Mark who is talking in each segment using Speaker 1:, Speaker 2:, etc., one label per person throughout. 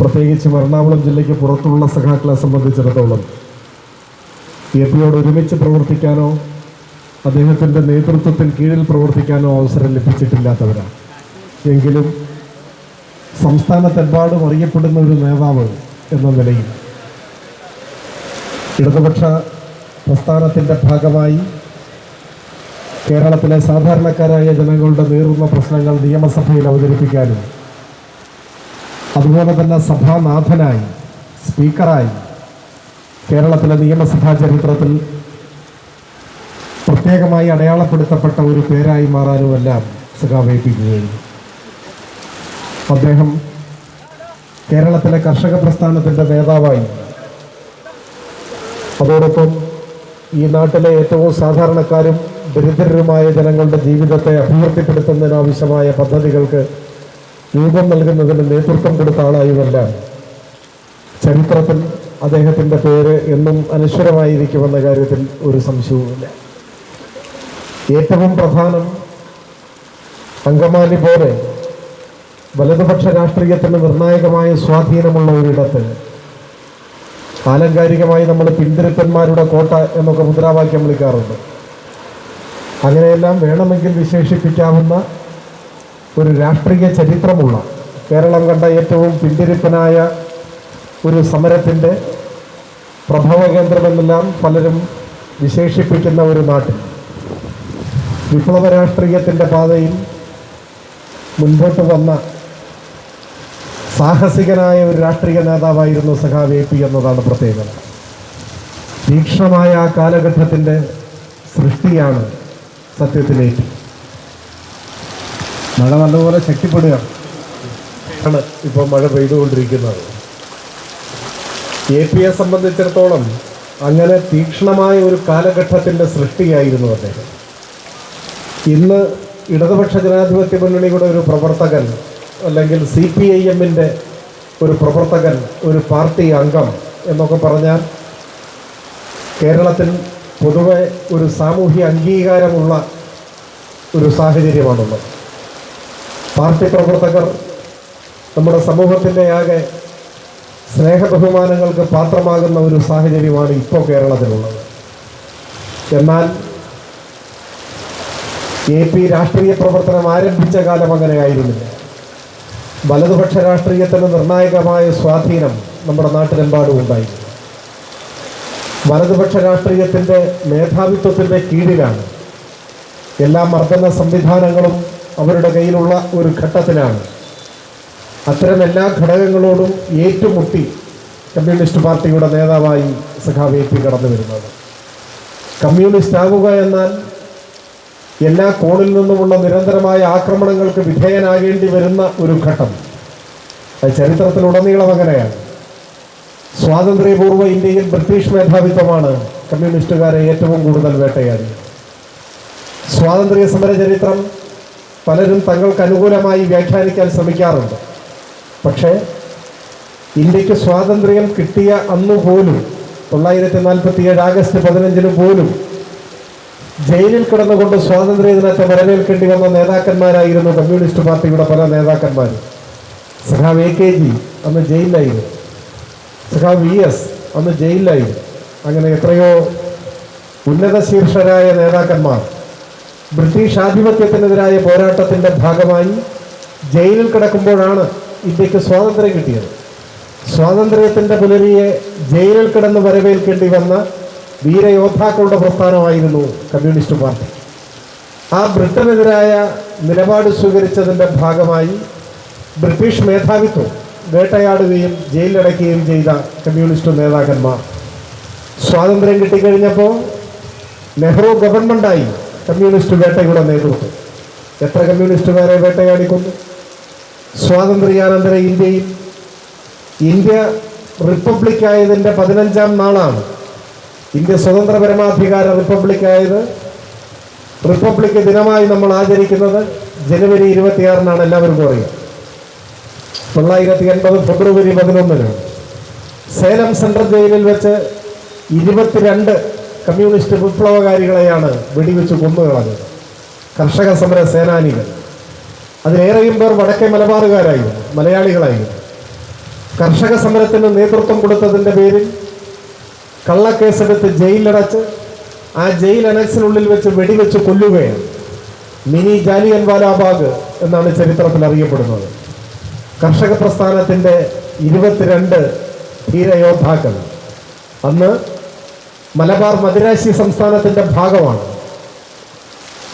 Speaker 1: പ്രത്യേകിച്ചും എറണാകുളം ജില്ലയ്ക്ക് പുറത്തുള്ള സഖാക്കളെ സംബന്ധിച്ചിടത്തോളം എ പിയോട് ഒരുമിച്ച് പ്രവർത്തിക്കാനോ അദ്ദേഹത്തിന്റെ നേതൃത്വത്തിൽ കീഴിൽ പ്രവർത്തിക്കാനോ അവസരം ലഭിച്ചിട്ടില്ലാത്തവരാണ്. എങ്കിലും സംസ്ഥാനത്തെമ്പാടും അറിയപ്പെടുന്ന ഒരു നേതാവ് എന്ന നിലയിൽ ഇടതുപക്ഷ പ്രസ്ഥാനത്തിന്റെ ഭാഗമായി കേരളത്തിലെ സാധാരണക്കാരായ ജനങ്ങളുടെ നേറുന്ന പ്രശ്നങ്ങൾ നിയമസഭയിൽ അവതരിപ്പിക്കാനും അതുപോലെ തന്നെ സഭാനാഥനായി സ്പീക്കറായി കേരളത്തിലെ നിയമസഭാ ചരിത്രത്തിൽ പ്രത്യേകമായി അടയാളപ്പെടുത്തപ്പെട്ട ഒരു പേരായി മാറാനുമെല്ലാം സഖാവേപ്പിക്കുകയും അദ്ദേഹം കേരളത്തിലെ കർഷക പ്രസ്ഥാനത്തിന്റെ നേതാവായി. അതോടൊപ്പം ഈ നാട്ടിലെ ഏറ്റവും സാധാരണക്കാരും ദരിദ്രരുമായ ജനങ്ങളുടെ ജീവിതത്തെ അഭിവൃദ്ധിപ്പെടുത്തുന്നതിനാവശ്യമായ പദ്ധതികൾക്ക് രൂപം നൽകുന്നതിന് നേതൃത്വം കൊടുത്ത ആളായതല്ല ചരിത്രത്തിൽ അദ്ദേഹത്തിന്റെ പേര് എന്നും അനശ്വരമായിരിക്കുമെന്ന കാര്യത്തിൽ ഒരു സംശയവുമില്ല. ഏറ്റവും പ്രധാനം അങ്കമാലി പോലെ വലതുപക്ഷ രാഷ്ട്രീയത്തിന് നിർണായകമായ സ്വാധീനമുള്ള ഒരിടത്ത് ആലങ്കാരികമായി നമ്മൾ പിന്തിരുത്തന്മാരുടെ കോട്ട എന്നൊക്കെ മുദ്രാവാക്യം വിളിക്കാറുണ്ട്. അങ്ങനെയെല്ലാം വേണമെങ്കിൽ വിശേഷിപ്പിക്കാവുന്ന ഒരു രാഷ്ട്രീയ ചരിത്രമുള്ള കേരളം കണ്ട ഏറ്റവും പിന്തിരിപ്പനായ ഒരു സമരത്തിന്റെ പ്രഭവ കേന്ദ്രമെന്നെല്ലാം പലരും വിശേഷിപ്പിക്കുന്ന ഒരു നാട്ടിൽ. വിപ്ലവ രാഷ്ട്രീയത്തിന്റെ പാതയിൽ മുൻപോട്ട് വന്ന സാഹസികനായ ഒരു രാഷ്ട്രീയ നേതാവായിരുന്നു സഖാവ് എ പി എന്നതാണ് പ്രത്യേകത. തീക്ഷ്ണമായ കാലഘട്ടത്തിന്റെ സൃഷ്ടിയാണ് സത്യത്തിലേക്ക് മഴ നല്ലപോലെ ശക്തിപ്പെടുകയാണ്. ഇപ്പോൾ മഴ പെയ്തുകൊണ്ടിരിക്കുന്നത്. എ പിയെ സംബന്ധിച്ചിടത്തോളം അങ്ങനെ തീക്ഷണമായ ഒരു കാലഘട്ടത്തിന്റെ സൃഷ്ടിയായിരുന്നു അദ്ദേഹം. ഇന്ന് ഇടതുപക്ഷ ജനാധിപത്യ മുന്നണിയുടെ ഒരു പ്രവർത്തകൻ അല്ലെങ്കിൽ സി പി ഐ എമ്മിന്റെ ഒരു പ്രവർത്തകൻ ഒരു പാർട്ടി അംഗം എന്നൊക്കെ പറഞ്ഞാൽ കേരളത്തിൽ പൊതുവെ ഒരു സാമൂഹ്യ അംഗീകാരമുള്ള ഒരു സാഹചര്യമാണുള്ളത്. പാർട്ടി പ്രവർത്തകർ നമ്മുടെ സമൂഹത്തിന്റെ ആകെ സ്നേഹബഹുമാനങ്ങൾക്ക് പാത്രമാകുന്ന ഒരു സാഹചര്യമാണ് ഇപ്പോൾ കേരളത്തിലുള്ളത്. എന്നാൽ എ പി രാഷ്ട്രീയ പ്രവർത്തനം ആരംഭിച്ച കാലം അങ്ങനെ ആയിരുന്നില്ല വലതുപക്ഷ രാഷ്ട്രീയത്തിന് നിർണായകമായ സ്വാധീനം നമ്മുടെ നാട്ടിലെമ്പാടും ഉണ്ടായിരുന്നു വലതുപക്ഷ രാഷ്ട്രീയത്തിന്റെ മേധാവിത്വത്തിന്റെ കീഴിലാണ് എല്ലാ മർദ്ദന സംവിധാനങ്ങളും അവരുടെ കയ്യിലുള്ള ഒരു ഘട്ടത്തിലാണ്. അത്തരം എല്ലാ ഘടകങ്ങളോടും ഏറ്റുമുട്ടി കമ്മ്യൂണിസ്റ്റ് പാർട്ടിയുടെ നേതാവായി സഖാവ് എ പി കടന്നു വരുന്നത്. കമ്മ്യൂണിസ്റ്റ് ആകുക എന്നാൽ എല്ലാ കോണിൽ നിന്നുമുള്ള നിരന്തരമായ ആക്രമണങ്ങൾക്ക് വിധേയനാകേണ്ടി വരുന്ന ഒരു ഘട്ടം. അത് ചരിത്രത്തിലുടനീളം അങ്ങനെയാണ്. സ്വാതന്ത്ര്യപൂർവ ഇന്ത്യയിൽ ബ്രിട്ടീഷ് മേധാവിത്വമാണ് കമ്മ്യൂണിസ്റ്റുകാരെ ഏറ്റവും കൂടുതൽ വേട്ടയാടിയത്. സ്വാതന്ത്ര്യ സമര ചരിത്രം പലരും തങ്ങൾക്ക് അനുകൂലമായി വ്യാഖ്യാനിക്കാൻ ശ്രമിക്കാറുണ്ട്. പക്ഷേ ഇന്ത്യയ്ക്ക് സ്വാതന്ത്ര്യം കിട്ടിയ അന്നു പോലും തൊള്ളായിരത്തി നാൽപ്പത്തിയേഴ് ആഗസ്റ്റ് പതിനഞ്ചിന് പോലും ജയിലിൽ കിടന്നുകൊണ്ട് സ്വാതന്ത്ര്യ ദിനത്തെ വരവേൽക്കേണ്ടി വന്ന നേതാക്കന്മാരായിരുന്നു കമ്മ്യൂണിസ്റ്റ് പാർട്ടിയുടെ പല നേതാക്കന്മാർ സഖാവ് എ കെ ജി അന്ന് ജയിലിലായിരുന്നു. സഖാവ് വി എസ് അന്ന് ജയിലിലായിരുന്നു. അങ്ങനെ എത്രയോ ഉന്നത ശീർഷരായ നേതാക്കന്മാർ ബ്രിട്ടീഷ് ആധിപത്യത്തിനെതിരായ പോരാട്ടത്തിന്റെ ഭാഗമായി ജയിലിൽ കിടക്കുമ്പോഴാണ് ഇന്ത്യയ്ക്ക് സ്വാതന്ത്ര്യം കിട്ടിയത്. സ്വാതന്ത്ര്യത്തിന്റെ പുലരിയെ ജയിലിൽ കിടന്ന് വരവേൽക്കേണ്ടി വന്ന വീരയോദ്ധാക്കളുടെ പ്രസ്ഥാനമായിരുന്നു കമ്മ്യൂണിസ്റ്റ് പാർട്ടി. ആ ബ്രിട്ടനെതിരായ നിലപാട് സ്വീകരിച്ചതിന്റെ ഭാഗമായി ബ്രിട്ടീഷ് മേധാവിത്വം വേട്ടയാടുകയും ജയിലിലടയ്ക്കുകയും ചെയ്ത കമ്മ്യൂണിസ്റ്റ് നേതാക്കന്മാർ. സ്വാതന്ത്ര്യം കിട്ടിക്കഴിഞ്ഞപ്പോൾ നെഹ്റു ഗവൺമെന്റായി കമ്മ്യൂണിസ്റ്റ് വേട്ടയുടെ നേതൃത്വം എത്ര കമ്മ്യൂണിസ്റ്റുകാരെ വേട്ടയാടിക്കൊന്നു സ്വാതന്ത്ര്യാനന്തര ഇന്ത്യയിൽ ഇന്ത്യ റിപ്പബ്ലിക്കായതിന്റെ പതിനഞ്ചാം നാളാണ്. ഇന്ത്യ സ്വതന്ത്ര പരമാധികാര റിപ്പബ്ലിക്കായത് റിപ്പബ്ലിക് ദിനമായി നമ്മൾ ആചരിക്കുന്നത് ജനുവരി ഇരുപത്തിയാറിനാണ് എല്ലാവരും അറിയാം. തൊള്ളായിരത്തി എൺപത് ഫെബ്രുവരി പതിനൊന്നിനാണ്. സേലം സെൻട്രൽ ജയിലിൽ വെച്ച് ഇരുപത്തിരണ്ട് കമ്മ്യൂണിസ്റ്റ് വിപ്ലവകാരികളെയാണ് വെടിവെച്ച് കൊന്നുകളഞ്ഞത്. കർഷക സമര സേനാനികൾ. അതിലേറെയും പേർ വടക്കേ മലബാറുകാരായിരുന്നു മലയാളികളായിരുന്നു. കർഷക സമരത്തിന് നേതൃത്വം കൊടുത്തതിന്റെ പേരിൽ കള്ളക്കേസെടുത്ത് ജയിലിലടച്ച് ആ ജയിൽ അനക്സിനുള്ളിൽ വെച്ച് വെടിവെച്ച് കൊല്ലുകയാണ് മിനി ജാലിയൻ വാലാബാഗ് എന്നാണ് ചരിത്രത്തിൽ അറിയപ്പെടുന്നത്. കർഷക പ്രസ്ഥാനത്തിന്റെ ഇരുപത്തിരണ്ട് ധീരയോദ്ധാക്കൾ. അന്ന് മലബാർ മദിരാശി സംസ്ഥാനത്തിന്റെ ഭാഗമാണ്.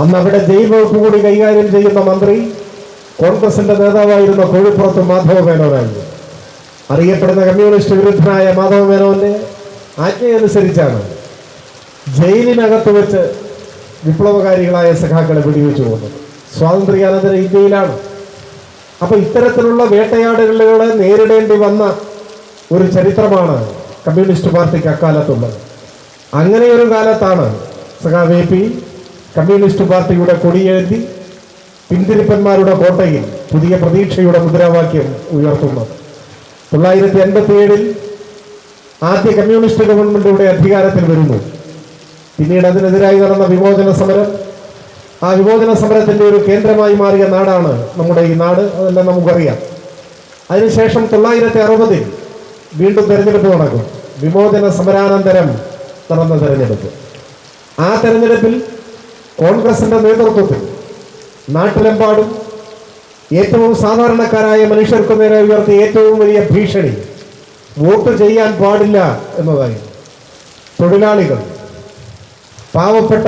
Speaker 1: അന്ന് അവിടെ ജയിൽ കൂടി കൈകാര്യം ചെയ്യുന്ന മന്ത്രി കോൺഗ്രസിന്റെ നേതാവായിരുന്ന കോഴിപ്പുറത്ത് മാധവ മേനോനായിരുന്നു. അറിയപ്പെടുന്ന കമ്മ്യൂണിസ്റ്റ് വിരുദ്ധനായ മാധവ മേനോന്റെ ആജ്ഞയനുസരിച്ചാണ് ജയിലിനകത്ത് വെച്ച് വിപ്ലവകാരികളായ സഖാക്കളെ വെടിവെച്ചു പോകുന്നത് സ്വാതന്ത്ര്യാനന്തര ഇന്ത്യയിലാണ്. അപ്പോൾ ഇത്തരത്തിലുള്ള വേട്ടയാടുകളെ നേരിടേണ്ടി വന്ന ഒരു ചരിത്രമാണ് കമ്മ്യൂണിസ്റ്റ് പാർട്ടിക്ക് അക്കാലത്തുള്ളത്. അങ്ങനെ ഒരു കാലത്താണ് സഖാവേ പി കമ്മ്യൂണിസ്റ്റ് പാർട്ടിയുടെ കൊടിയെഴുതി പിന്തിരിപ്പന്മാരുടെ കോട്ടയിൽ പുതിയ പ്രതീക്ഷയുടെ മുദ്രാവാക്യം ഉയർത്തുന്നത്. തൊള്ളായിരത്തി അൻപത്തി ഏഴിൽ ആദ്യ കമ്മ്യൂണിസ്റ്റ് ഗവൺമെന്റ് അധികാരത്തിൽ വരുന്നു. പിന്നീട് അതിനെതിരായി നടന്ന വിമോചന സമരം. ആ വിമോചന സമരത്തിന്റെ ഒരു കേന്ദ്രമായി മാറിയ നാടാണ് നമ്മുടെ ഈ നാട് അതെല്ലാം നമുക്കറിയാം. അതിനുശേഷം തൊള്ളായിരത്തി അറുപതിൽ വീണ്ടും തെരഞ്ഞെടുപ്പ് നടക്കും. വിമോചന സമരാനന്തരം നടന്ന തെരഞ്ഞെടുപ്പ്. ആ തെരഞ്ഞെടുപ്പിൽ കോൺഗ്രസിന്റെ നേതൃത്വത്തിൽ നാട്ടിലെമ്പാടും ഏറ്റവും സാധാരണക്കാരായ മനുഷ്യർക്ക് നേരെ ഉയർത്തിയ ഏറ്റവും വലിയ ഭീഷണി വോട്ട് ചെയ്യാൻ പാടില്ല എന്നതായിരുന്നു. തൊഴിലാളികൾ പാവപ്പെട്ട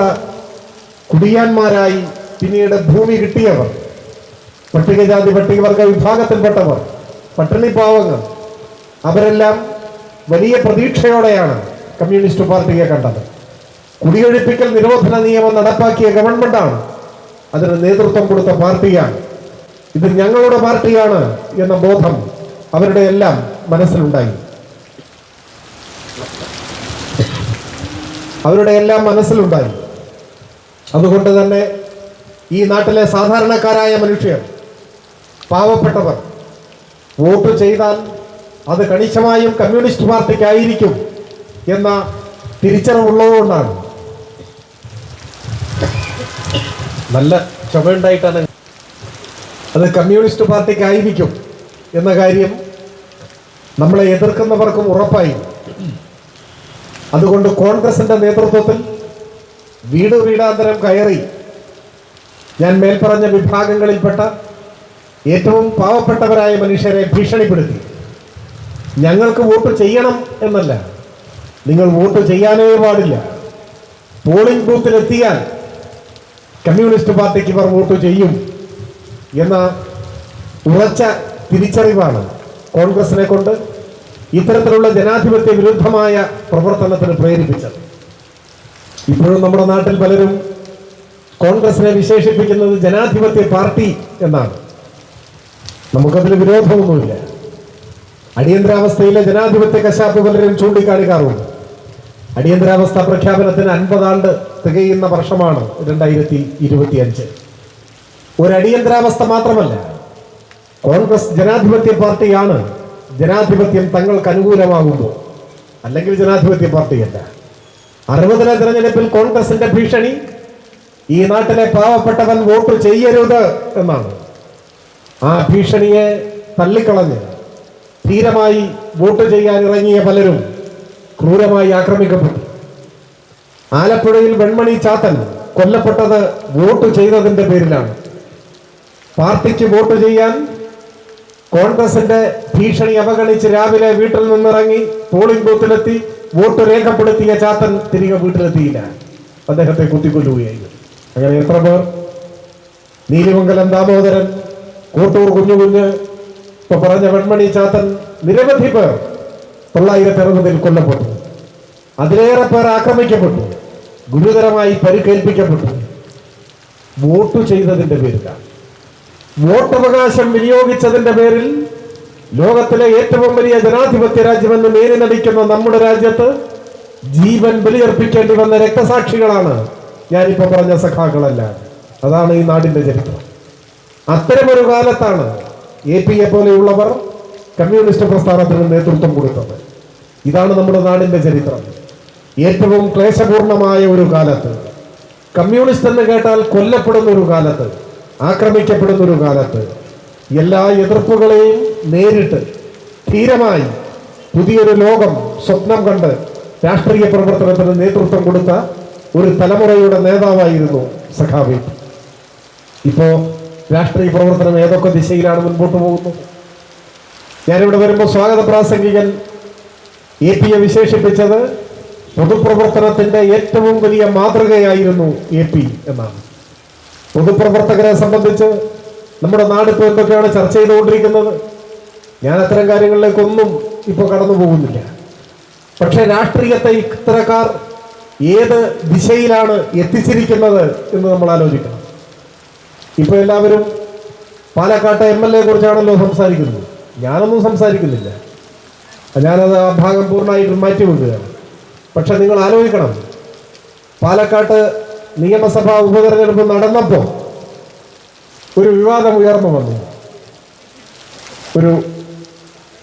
Speaker 1: കുടിയാന്മാരായി പിന്നീട് ഭൂമി കിട്ടിയവർ പട്ടികജാതി പട്ടികവർഗ വിഭാഗത്തിൽപ്പെട്ടവർ പട്ടിണി പാവങ്ങൾ അവരെല്ലാം വലിയ പ്രതീക്ഷയോടെയാണ് കമ്മ്യൂണിസ്റ്റ് പാർട്ടിയെ കണ്ടത്. കുടിയൊഴിപ്പിക്കൽ നിരോധന നിയമം നടപ്പാക്കിയ ഗവൺമെന്റാണ്. അതിന് നേതൃത്വം കൊടുത്ത പാർട്ടിയാണ്. ഇത് ഞങ്ങളുടെ പാർട്ടിയാണ് എന്ന ബോധം അവരുടെ എല്ലാം മനസ്സിലുണ്ടായി. അവരുടെ എല്ലാം മനസ്സിലുണ്ടായി. അതുകൊണ്ട് തന്നെ ഈ നാട്ടിലെ സാധാരണക്കാരായ മനുഷ്യർ പാവപ്പെട്ടവർ വോട്ട് ചെയ്താൽ അത് കണിശമായും കമ്മ്യൂണിസ്റ്റ് പാർട്ടിക്കായിരിക്കും. എന്ന തിരിച്ചറിവുള്ളതുകൊണ്ടാണ് നല്ല ചുമയുണ്ടായിട്ടാണ്. അത് കമ്മ്യൂണിസ്റ്റ് പാർട്ടിക്ക് ആയിരിക്കും എന്ന കാര്യം നമ്മളെ എതിർക്കുന്നവർക്കും ഉറപ്പായി. അതുകൊണ്ട് കോൺഗ്രസിന്റെ നേതൃത്വത്തിൽ വീട് വീടാന്തരം കയറി ഞാൻ മേൽപ്പറഞ്ഞ വിഭാഗങ്ങളിൽപ്പെട്ട ഏറ്റവും പാവപ്പെട്ടവരായ മനുഷ്യരെ ഭീഷണിപ്പെടുത്തി. ഞങ്ങൾക്ക് വോട്ട് ചെയ്യണം എന്നല്ല. നിങ്ങൾ വോട്ട് ചെയ്യാനേ പാടില്ല. പോളിംഗ് ബൂത്തിൽ എത്തിയാൽ കമ്മ്യൂണിസ്റ്റ് പാർട്ടിക്ക് ഇവർ വോട്ട് ചെയ്യും എന്ന ഉറച്ച തിരിച്ചറിവാണ് കോൺഗ്രസിനെ കൊണ്ട് ഇത്തരത്തിലുള്ള ജനാധിപത്യ വിരുദ്ധമായ പ്രവർത്തനത്തിന് പ്രേരിപ്പിച്ചത്. ഇപ്പോഴും നമ്മുടെ നാട്ടിൽ പലരും കോൺഗ്രസിനെ വിശേഷിപ്പിക്കുന്നത് ജനാധിപത്യ പാർട്ടി എന്നാണ്. നമുക്കതിൽ വിരോധമൊന്നുമില്ല. അടിയന്തരാവസ്ഥയിലെ ജനാധിപത്യ കശാപ്പ് പലരും ചൂണ്ടിക്കാണിക്കാറുണ്ട്. അടിയന്തരാവസ്ഥ പ്രഖ്യാപനത്തിന് അൻപതാണ്ട് തികയുന്ന വർഷമാണ് രണ്ടായിരത്തി ഇരുപത്തി അഞ്ച് ഒരു അടിയന്തരാവസ്ഥ മാത്രമല്ല കോൺഗ്രസ് ജനാധിപത്യ പാർട്ടിയാണ് ജനാധിപത്യം തങ്ങൾക്ക് അനുകൂലമാകുമ്പോൾ അല്ലെങ്കിൽ ജനാധിപത്യ പാർട്ടിയല്ല. അറുപതിലെ തെരഞ്ഞെടുപ്പിൽ കോൺഗ്രസിന്റെ ഭീഷണി ഈ നാട്ടിലെ പാവപ്പെട്ടവൻ വോട്ട് ചെയ്യരുത് എന്നാണ്. ആ ഭീഷണിയെ തള്ളിക്കളഞ്ഞ് ധീരമായി വോട്ട് ചെയ്യാൻ ഇറങ്ങിയ പലരും ക്രൂരമായി ആക്രമിക്കപ്പെട്ടു. ആലപ്പുഴയിൽ വെൺമണി ചാത്തൻ കൊല്ലപ്പെട്ടത് വോട്ട് ചെയ്തതിന്റെ പേരിലാണ്. പാർട്ടിക്ക് വോട്ട് ചെയ്യാൻ കോൺഗ്രസിന്റെ ഭീഷണി അവഗണിച്ച് രാവിലെ വീട്ടിൽ നിന്നിറങ്ങി പോളിംഗ് ബൂത്തിലെത്തി വോട്ട് രേഖപ്പെടുത്തിയ ചാത്തൻ തിരികെ വീട്ടിലെത്തിയില്ല. അദ്ദേഹത്തെ കുത്തിക്കൊല്ലുകയായിരുന്നു. അങ്ങനെ എത്ര പേർ? നീലിമംഗലം ദാമോദരൻ കോട്ടൂർ കുഞ്ഞുകുഞ്ഞ് ഇപ്പൊ പറഞ്ഞ വെൺമണി ചാത്തൻ നിരവധി പേർ തൊള്ളായിരത്തി മുതൽ കൊല്ലപ്പെട്ടു. അതിലേറെ പേർ ആക്രമിക്കപ്പെട്ടു. ഗുരുതരമായി പരിക്കേൽപ്പിക്കപ്പെട്ടു. വോട്ട് ചെയ്തതിന്റെ പേരിലാണ് വോട്ടവകാശം വിനിയോഗിച്ചതിന്റെ പേരിൽ ലോകത്തിലെ ഏറ്റവും വലിയ ജനാധിപത്യ രാജ്യമെന്ന് മേനി നടിക്കുന്ന നമ്മുടെ രാജ്യത്ത് ജീവൻ ബലിയർപ്പിക്കേണ്ടി വന്ന രക്തസാക്ഷികളാണ് ഞാനിപ്പോ പറഞ്ഞ സഖാക്കളല്ല. അതാണ് ഈ നാടിന്റെ ചരിത്രം. അത്തരമൊരു കാലത്താണ് എ പി എ പോലെയുള്ളവർ കമ്മ്യൂണിസ്റ്റ് പ്രസ്ഥാനത്തിന് നേതൃത്വം കൊടുത്തത്. ഇതാണ് നമ്മുടെ നാടിന്റെ ചരിത്രം. ഏറ്റവും ക്ലേശപൂർണമായ ഒരു കാലത്ത്. കമ്മ്യൂണിസ്റ്റ് എന്ന് കേട്ടാൽ കൊല്ലപ്പെടുന്ന ഒരു കാലത്ത് ആക്രമിക്കപ്പെടുന്ന ഒരു കാലത്ത്. എല്ലാ എതിർപ്പുകളെയും നേരിട്ട് ധീരമായി പുതിയൊരു ലോകം സ്വപ്നം കണ്ട് രാഷ്ട്രീയ പ്രവർത്തനത്തിന് നേതൃത്വം കൊടുത്ത ഒരു തലമുറയുടെ നേതാവായിരുന്നു സഖാവി. ഇപ്പോ രാഷ്ട്രീയ പ്രവർത്തനം ഏതൊക്കെ ദിശയിലാണ് മുൻപോട്ട് പോകുന്നത്? ഞാനിവിടെ വരുമ്പോൾ സ്വാഗത പ്രാസംഗികൻ എ പിയെ വിശേഷിപ്പിച്ചത് പൊതുപ്രവർത്തനത്തിന്റെ ഏറ്റവും വലിയ മാതൃകയായിരുന്നു എ പി എന്നാണ്. പൊതുപ്രവർത്തകരെ സംബന്ധിച്ച് നമ്മുടെ നാടിപ്പോ എന്തൊക്കെയാണ് ചർച്ച ചെയ്തുകൊണ്ടിരിക്കുന്നത്? ഞാൻ അത്തരം കാര്യങ്ങളിലേക്കൊന്നും ഇപ്പോൾ കടന്നു പോകുന്നില്ല. പക്ഷേ രാഷ്ട്രീയത്തെ ഇത്തരക്കാർ ഏത് ദിശയിലാണ് എത്തിച്ചിരിക്കുന്നത് എന്ന് നമ്മൾ ആലോചിക്കണം. ഇപ്പോൾ എല്ലാവരും പാലക്കാട്ടെ എം എൽ എ കുറിച്ചാണല്ലോ സംസാരിക്കുന്നത്. ഞാനൊന്നും സംസാരിക്കുന്നില്ല. ഞാനത് ആ ഭാഗം പൂർണമായിട്ടും മാറ്റി വെക്കുകയാണ് പക്ഷെ നിങ്ങൾ ആലോചിക്കണം. പാലക്കാട്ട് നിയമസഭാ ഉപതെരഞ്ഞെടുപ്പ് നടന്നപ്പോൾ ഒരു വിവാദം ഉയർന്നു വന്നു. ഒരു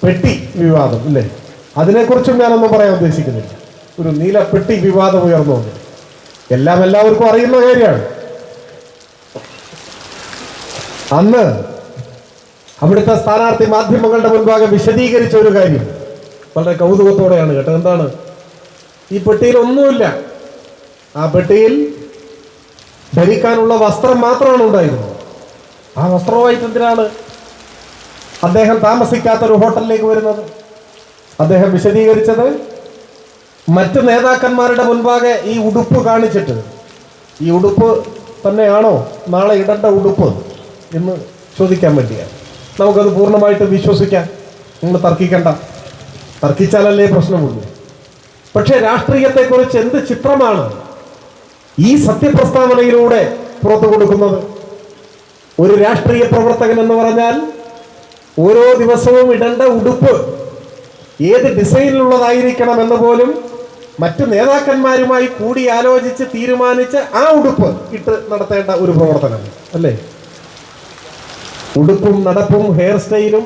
Speaker 1: പെട്ടി വിവാദം ഇല്ലേ? അതിനെക്കുറിച്ചും ഞാനൊന്നും പറയാൻ ഉദ്ദേശിക്കുന്നില്ല. ഒരു നീല പെട്ടി വിവാദം ഉയർന്നു വന്നു. എല്ലാം എല്ലാവർക്കും അറിയുന്ന കാര്യമാണ്. അന്ന് അവിടുത്തെ സ്ഥാനാർത്ഥി മാധ്യമങ്ങളുടെ മുൻപാകെ വിശദീകരിച്ച ഒരു കാര്യം. വളരെ കൗതുകത്തോടെയാണ് കേട്ടത്. എന്താണ്? ഈ പെട്ടിയിൽ ഒന്നുമില്ല. ആ പെട്ടിയിൽ ധരിക്കാനുള്ള വസ്ത്രം മാത്രമാണ് ഉണ്ടായിരുന്നത്. ആ വസ്ത്രവുമായിട്ട് എന്തിനാണ് അദ്ദേഹം താമസിക്കാത്ത ഒരു ഹോട്ടലിലേക്ക് വരുന്നത്? അദ്ദേഹം വിശദീകരിച്ചത് മറ്റ് നേതാക്കന്മാരുടെ മുൻപാകെ ഈ ഉടുപ്പ് കാണിച്ചിട്ട്. ഈ ഉടുപ്പ് തന്നെയാണോ നാളെ ഇടേണ്ട ഉടുപ്പ് എന്ന് ചോദിക്കാൻ വേണ്ടിയാണ്. നമുക്കത് പൂർണമായിട്ട് വിശ്വസിക്കാം. നിങ്ങൾ തർക്കിക്കണ്ട. തർക്കിച്ചാലല്ലേ പ്രശ്നമുള്ളൂ. പക്ഷേ രാഷ്ട്രീയത്തെക്കുറിച്ച് എന്ത് ചിത്രമാണ് ഈ സത്യപ്രസ്താവനയിലൂടെ പുറത്തു കൊടുക്കുന്നത്? ഒരു രാഷ്ട്രീയ പ്രവർത്തകൻ എന്ന് പറഞ്ഞാൽ ഓരോ ദിവസവും ഇടേണ്ട ഉടുപ്പ് ഏത് ഡിസൈനിലുള്ളതായിരിക്കണം എന്ന് പോലും മറ്റു നേതാക്കന്മാരുമായി കൂടി ആലോചിച്ച് തീരുമാനിച്ച് ആ ഉടുപ്പ് ഇട്ട് നടത്തേണ്ട ഒരു പ്രവർത്തനം അല്ലേ? ഉടുപ്പും നടപ്പും ഹെയർ സ്റ്റൈലും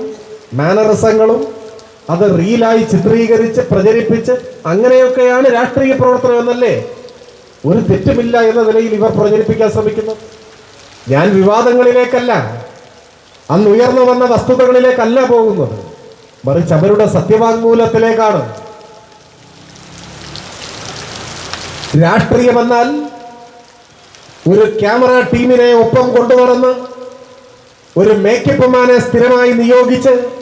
Speaker 1: മാനറിസങ്ങളും അത് റീലായി ചിത്രീകരിച്ച് പ്രചരിപ്പിച്ച് അങ്ങനെയൊക്കെയാണ് രാഷ്ട്രീയ പ്രവർത്തനം എന്നല്ലേ? ഒരു തെറ്റുമില്ല എന്ന നിലയിൽ ഇവർ പ്രചരിപ്പിക്കാൻ ശ്രമിക്കുന്നു. ഞാൻ വിവാദങ്ങളിലേക്കല്ല അന്ന് ഉയർന്നു വന്ന വസ്തുതകളിലേക്കല്ല പോകുന്നത്. മറിച്ച് അവരുടെ സത്യവാങ്മൂലത്തിലേക്കാണ്. രാഷ്ട്രീയമെന്നാൽ ഒരു ക്യാമറ ടീമിനെ ഒപ്പം കൊണ്ടുനടന്ന് ഒരു മേക്കപ്പ് മാനെ സ്ഥിരമായി നിയോഗിച്ച്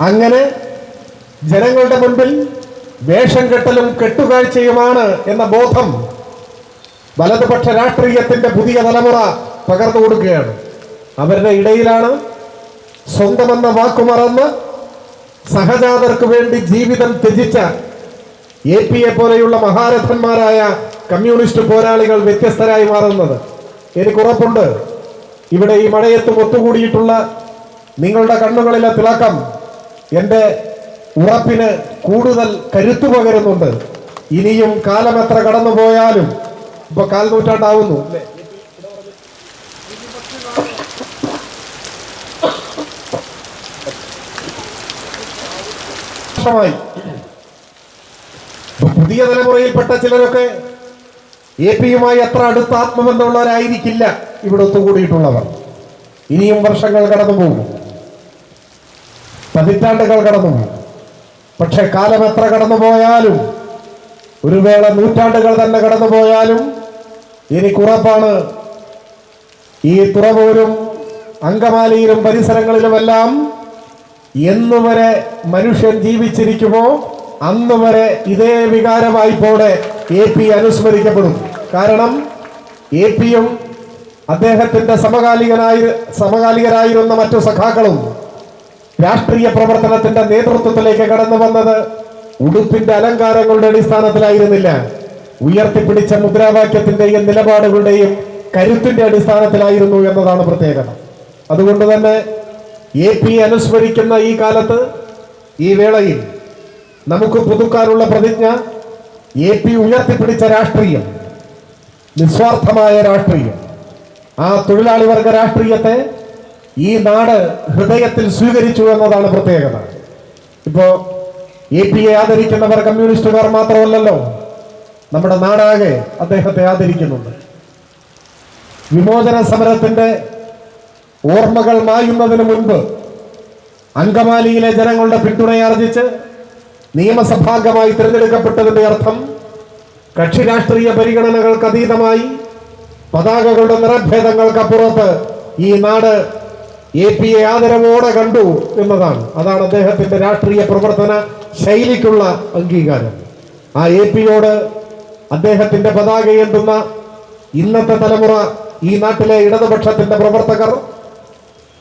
Speaker 1: അങ്ങനെ ജനങ്ങളുടെ മുൻപിൽ വേഷം കെട്ടലും കെട്ടുകാഴ്ചയുമാണ് എന്ന ബോധം വലതുപക്ഷ രാഷ്ട്രീയത്തിന്റെ പുതിയ തലമുറ പകർന്നു കൊടുക്കുകയാണ്. അവരുടെ ഇടയിലാണ് സ്വന്തമെന്ന വാക്കുമറന്ന് സഹജാതർക്ക് വേണ്ടി ജീവിതം ത്യജിച്ച എ പി എ പോലെയുള്ള മഹാരഥന്മാരായ കമ്മ്യൂണിസ്റ്റ് പോരാളികൾ വ്യത്യസ്തരായി മാറുന്നത്. എനിക്ക് ഉറപ്പുണ്ട്. ഇവിടെ ഈ മഴയത്തും ഒത്തുകൂടിയിട്ടുള്ള നിങ്ങളുടെ കണ്ണുകളിലെ തിളക്കം എന്റെ ഉറപ്പിന് കൂടുതൽ കരുത്തു പകരുന്നുണ്ട്. ഇനിയും കാലം എത്ര കടന്നു പോയാലും ഇപ്പൊ കാൽ നൂറ്റാണ്ടാവുന്നു പുതിയ തലമുറയിൽപ്പെട്ട ചിലരൊക്കെ എ പിയുമായി അത്ര അടുത്ത ആത്മബന്ധമുള്ളവരായിരിക്കില്ല ഇവിടെ ഒത്തുകൂടിയിട്ടുള്ളവർ. ഇനിയും വർഷങ്ങൾ കടന്നു പോകും പതിറ്റാണ്ടുകൾ കടന്നു പോകും പക്ഷെ കാലം എത്ര കടന്നു പോയാലും ഒരു വേള നൂറ്റാണ്ടുകൾ തന്നെ കടന്നു പോയാലും എനിക്കുറപ്പാണ് ഈ തുറവൂരും അങ്കമാലിയിലും പരിസരങ്ങളിലുമെല്ലാം എന്നു വരെ മനുഷ്യൻ ജീവിച്ചിരിക്കുമോ? അന്ന് വരെ ഇതേ വികാരവായ്പോടെ എ പി അനുസ്മരിക്കപ്പെടും. കാരണം എ പിയും അദ്ദേഹത്തിന്റെ സമകാലികനായി സമകാലികരായിരുന്ന മറ്റു സഖാക്കളും രാഷ്ട്രീയ പ്രവർത്തനത്തിന്റെ നേതൃത്വത്തിലേക്ക് കടന്നു വന്നത് ഉടുപ്പിന്റെ അലങ്കാരങ്ങളുടെ അടിസ്ഥാനത്തിലായിരുന്നില്ല. ഉയർത്തിപ്പിടിച്ച മുദ്രാവാക്യത്തിന്റെയും നിലപാടുകളുടെയും കരുത്തിന്റെ അടിസ്ഥാനത്തിലായിരുന്നു എന്നതാണ് പ്രത്യേകത. അതുകൊണ്ട് തന്നെ എ പി അനുസ്മരിക്കുന്ന ഈ കാലത്ത് ഈ വേളയിൽ നമുക്ക് പുതുക്കാനുള്ള പ്രതിജ്ഞ എ പി ഉയർത്തിപ്പിടിച്ച രാഷ്ട്രീയം നിസ്വാർത്ഥമായ രാഷ്ട്രീയം. ആ തൊഴിലാളി വർഗ രാഷ്ട്രീയത്തെ ഈ നാട് ഹൃദയത്തിൽ സ്വീകരിച്ചു എന്നതാണ് പ്രത്യേകത. ഇപ്പോ എ പി എ ആദരിക്കുന്നവർ കമ്മ്യൂണിസ്റ്റുകാർ മാത്രമല്ലല്ലോ നമ്മുടെ നാടാകെ അദ്ദേഹത്തെ ആദരിക്കുന്നുണ്ട്. വിമോചന സമരത്തിന്റെ ഓർമ്മകൾ മായുന്നതിന് മുൻപ് അങ്കമാലിയിലെ ജനങ്ങളുടെ പിന്തുണയാർജിച്ച് നിയമസഭാംഗമായി തിരഞ്ഞെടുക്കപ്പെട്ടതിന്റെ അർത്ഥം കക്ഷി രാഷ്ട്രീയ പരിഗണനകൾക്ക് അതീതമായി പതാകകളുടെ നിറഭേദങ്ങൾക്കപ്പുറത്ത് ഈ നാട് എ പി എ ആദരവോടെ കണ്ടു എന്നതാണ്. അതാണ് അദ്ദേഹത്തിന്റെ രാഷ്ട്രീയ പ്രവർത്തന ശൈലിക്കുള്ള അംഗീകാരം. ആ എ പിയോട് അദ്ദേഹത്തിന്റെ പതാകയേന്തുന്ന ഇന്നത്തെ തലമുറ ഈ നാട്ടിലെ ഇടതുപക്ഷത്തിന്റെ പ്രവർത്തകർ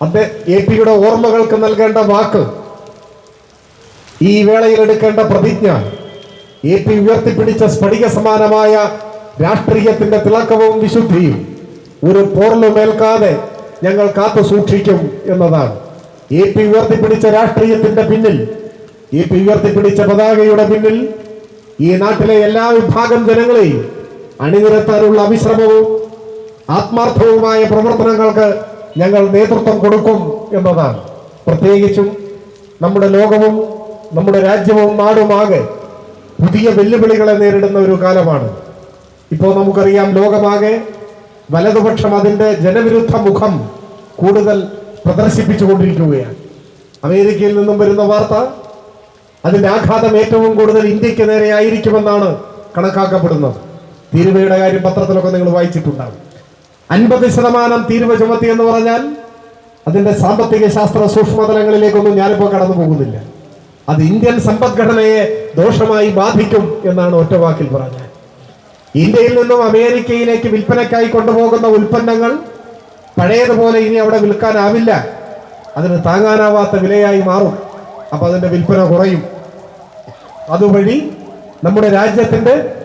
Speaker 1: അദ്ദേഹം എ പിയുടെ ഓർമ്മകൾക്ക് നൽകേണ്ട വാക്ക് ഈ വേളയിൽ എടുക്കേണ്ട പ്രതിജ്ഞ എ പി ഉയർത്തിപ്പിടിച്ച സ്ഫടിക സമാനമായ രാഷ്ട്രീയത്തിന്റെ തിളക്കവും വിശുദ്ധിയും ഒരു പോർലുമേൽക്കാതെ ഞങ്ങൾ കാത്തു സൂക്ഷിക്കും എന്നതാണ്. എ പി ഉയർത്തിപ്പിടിച്ച രാഷ്ട്രീയത്തിന്റെ പിന്നിൽ എ പി ഉയർത്തിപ്പിടിച്ച പതാകയുടെ പിന്നിൽ ഈ നാട്ടിലെ എല്ലാ വിഭാഗം ജനങ്ങളെയും അണിനിരത്താനുള്ള അവിശ്രമവും ആത്മാർത്ഥവുമായ പ്രവർത്തനങ്ങൾക്ക് ഞങ്ങൾ നേതൃത്വം കൊടുക്കും എന്നതാണ്. പ്രത്യേകിച്ചും നമ്മുടെ ലോകവും നമ്മുടെ രാജ്യവും നാടുമാകെ പുതിയ വെല്ലുവിളികളെ നേരിടുന്ന ഒരു കാലമാണ്. ഇപ്പോൾ നമുക്കറിയാം ലോകമാകെ വലതുപക്ഷം അതിന്റെ ജനവിരുദ്ധ മുഖം കൂടുതൽ പ്രദർശിപ്പിച്ചുകൊണ്ടിരിക്കുകയാണ് അമേരിക്കയിൽ നിന്നും വരുന്ന വാർത്ത അതിന്റെ ആഘാതം ഏറ്റവും കൂടുതൽ ഇന്ത്യയ്ക്ക് നേരെ ആയിരിക്കുമെന്നാണ് കണക്കാക്കപ്പെടുന്നത്. തീരുവയുടെ കാര്യം പത്രത്തിലൊക്കെ നിങ്ങൾ വായിച്ചിട്ടുണ്ടാകും അൻപത് ശതമാനം തീരുവ ചുമത്തി എന്ന് പറഞ്ഞാൽ അതിന്റെ സാമ്പത്തിക ശാസ്ത്ര സൂക്ഷ്മതലങ്ങളിലേക്കൊന്നും ഞാനിപ്പോൾ കടന്നു പോകുന്നില്ല. അത് ഇന്ത്യൻ സമ്പദ്ഘടനയെ ദോഷമായി ബാധിക്കും എന്നാണ് ഒറ്റ പറഞ്ഞത്. ഇന്ത്യയിൽ നിന്നും അമേരിക്കയിലേക്ക് വിൽപ്പനയ്ക്കായി കൊണ്ടുപോകുന്ന ഉൽപ്പന്നങ്ങൾ പഴയതുപോലെ ഇനി അവിടെ വിൽക്കാനാവില്ല. അതിന് താങ്ങാനാവാത്ത വിലയായി മാറും. അപ്പൊ അതിന്റെ വിൽപ്പന കുറയും. അതുവഴി നമ്മുടെ രാജ്യത്തിന്റെ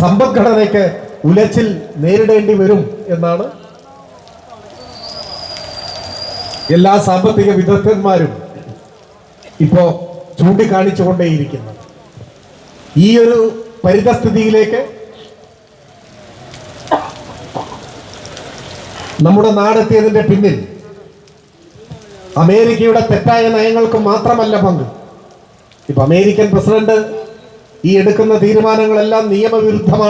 Speaker 1: സമ്പദ്ഘടനയ്ക്ക് ഉലച്ചിൽ നേരിടേണ്ടി വരും എന്നാണ് എല്ലാ സാമ്പത്തിക വിദഗ്ധന്മാരും ഇപ്പോ ചൂണ്ടിക്കാണിച്ചുകൊണ്ടേയിരിക്കുന്നത്. ഈ ഒരു പരിതസ്ഥിതിയിലേക്ക് നമ്മുടെ നാടെത്തിയതിന്റെ പിന്നിൽ അമേരിക്കയുടെ തെറ്റായ നയങ്ങൾക്ക് മാത്രമല്ല പങ്ക്. ഇപ്പൊ അമേരിക്കൻ പ്രസിഡന്റ് ഈ എടുക്കുന്ന തീരുമാനങ്ങളെല്ലാം നിയമവിരുദ്ധമാണ്.